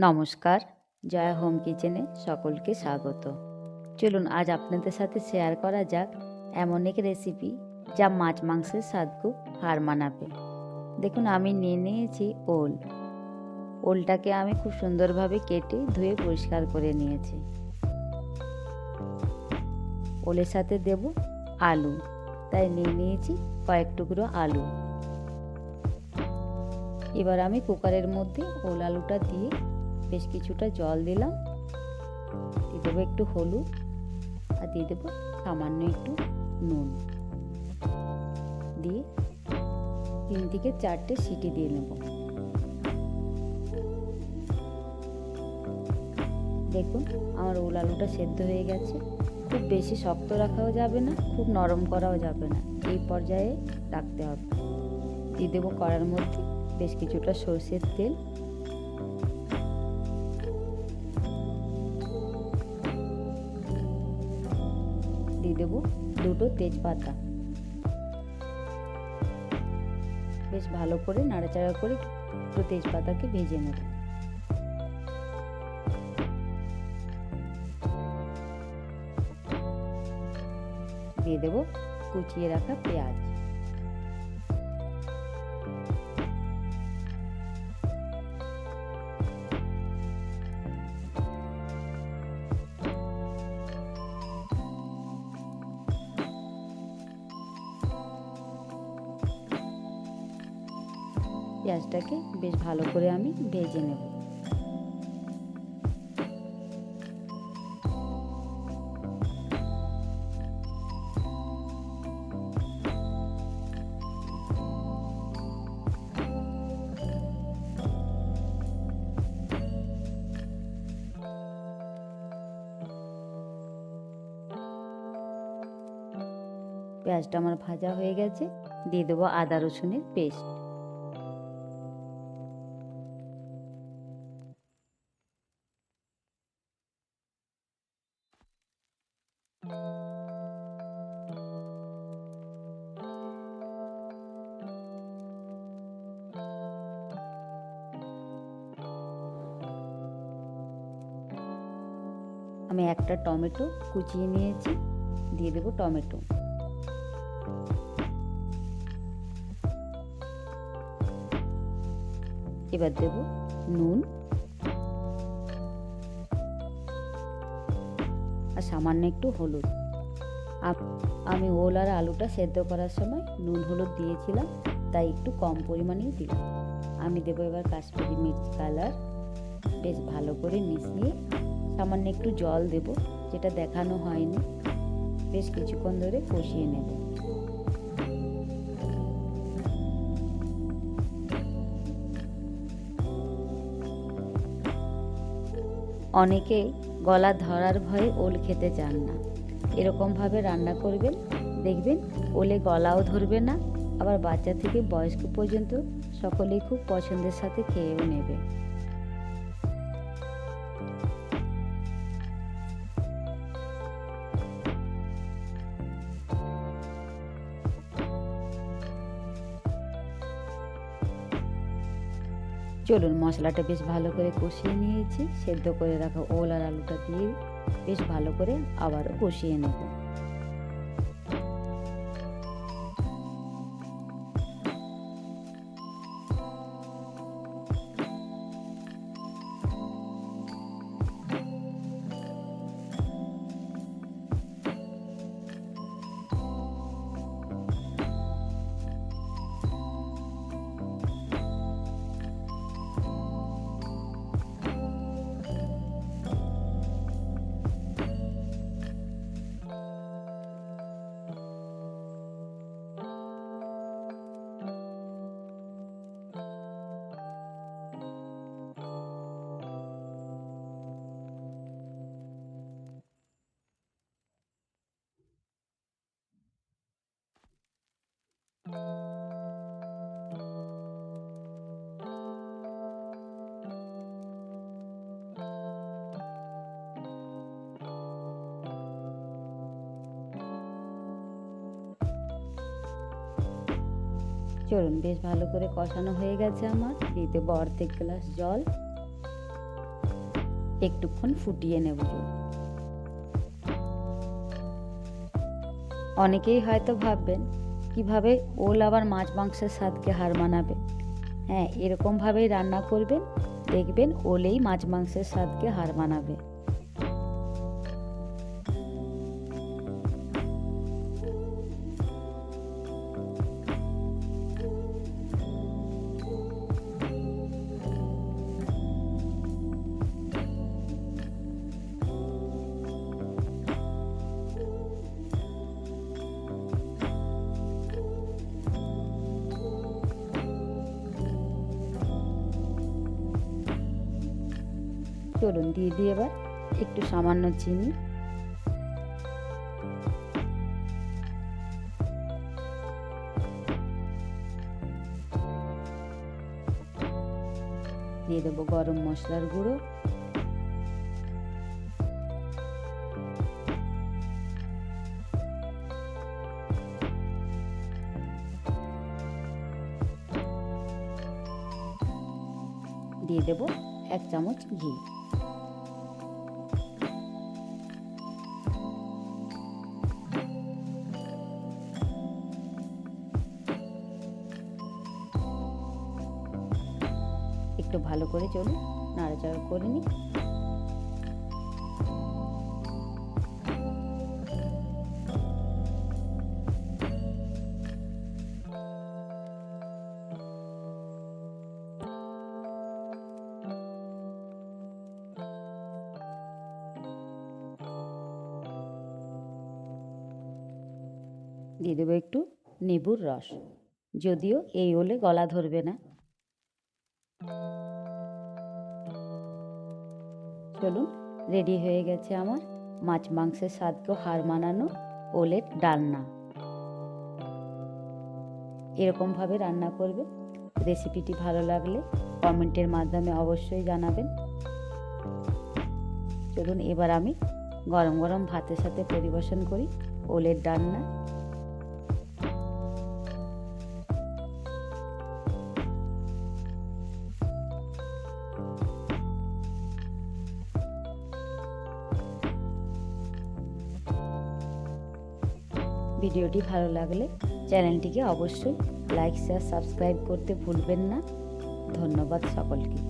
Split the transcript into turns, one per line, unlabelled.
নমস্কার, জয়া হোম কিচেনে সকলকে স্বাগত। চলুন, আজ আপনাদের সাথে শেয়ার করা যাক এমন এক রেসিপি যা মাছ মাংসের স্বাদকে হার মানাবে। দেখুন, আমি নিয়ে নিয়েছি ওল। ওলটাকে আমি খুব সুন্দরভাবে কেটে ধুয়ে পরিষ্কার করে নিয়েছি। ওলের সাথে দেব আলু। তাই নিয়ে নিয়েছি কয়েক টুকরো আলু। এবার আমি কুকারের মধ্যে ওল আলুটা দিয়ে বেশ কিছুটা জল দিলাম। দিয়ে দেবো একটু হলুদ আর দিয়ে দেবো সামান্য একটু নুন। দিয়ে তিন থেকে চারটে সিটি দিয়ে নেব। দেখুন, আমার ওল আলুটা সেদ্ধ হয়ে গেছে। খুব বেশি শক্ত রাখাও যাবে না, খুব নরম করাও যাবে না। এই পর্যায়ে রাখতে হবে। দিয়ে দেবো কড়ার মধ্যে বেশ কিছুটা সর্ষের তেল। দেবো দুটো তেজপাতা। বেশ ভালো করে নাড়াচাড়া করে দুটো তেজপাতাকে ভেজে নেব। দিয়ে দেবো কুচিয়ে রাখা পেঁয়াজ। পেঁয়াজটাকে বেশ ভালো করে আমি ভেজে নেব। পেঁয়াজটা আমার ভাজা হয়ে গেছে, দিয়ে দেবো আদা রসুনের পেস্ট। আমি একটা টমেটো কুচিয়ে নিয়েছি, দিয়ে দেবো টমেটো। এবার দেব নুন। আর সামান্য একটু হলুদ। আমি ওল আর আলুটা সেদ্ধ করার সময় নুন হলুদ দিয়েছিলাম, তাই একটু কম পরিমাণেই দিলাম। আমি দেবো এবার কাশ্মীরি মির্চ কালার, বেশ ভালো করে মিশিয়ে সামান্য একটু জল দেব, যেটা দেখানো হয়নি। বেশ কিছুক্ষণ ধরে কষিয়ে নেব। অনেকেই গলা ধরার ভয়ে ওল খেতে চান না। এরকমভাবে রান্না করবেন, দেখবেন ওলে গলাও ধরবে না, আবার বাচ্চা থেকে বয়স্ক পর্যন্ত সকলেই খুব পছন্দের সাথে খেয়েও নেবে। চলুন, মশলাটা বেশ ভালো করে কষিয়ে নিয়েছি। সেদ্ধ করে রাখা ওল আর আলুটা দিয়ে বেশ ভালো করে আবারও কষিয়ে নেব। চলুন, বেশ ভালো করে কষানো হয়ে গেছে আমার। দিয়ে দেবো অর্ধেক গ্লাস জল। একটুক্ষণ ফুটিয়ে নেব। অনেকেই হয়তো ভাববেন, কীভাবে ওল আবার মাছ মাংসের স্বাদকে হার মানাবে? হ্যাঁ এরকমভাবেই রান্না করবেন, দেখবেন ওলেই মাছ মাংসের স্বাদকে হার মানাবে। চলুন দিয়ে দিই এবার একটু সামান্য চিনি। দিয়ে দেবো গরম মশলার গুঁড়ো। দিয়ে দেবো এক চামচ ঘি। ভালো করে চলুন, নাড়াচাড়া করে নিই। দিয়ে দেবো একটু লেবুর রস। যদিও এই ওলে গলা ধরবে না। চলুন, রেডি হয়ে গেছে আমার মাছ মাংসের স্বাদকেও হার মানানো ওলের ডালনা। এরকমভাবে রান্না করবে। রেসিপিটি ভালো লাগলে কমেন্টের মাধ্যমে অবশ্যই জানাবেন। চলুন, এবার আমি গরম গরম ভাতের সাথে পরিবেশন করি ওলের ডালনা। ভিডিওটি ভালো লাগলে চ্যানেলটিকে অবশ্যই লাইক শেয়ার সাবস্ক্রাইব করতে ভুলবেন না। ধন্যবাদ সকলকে।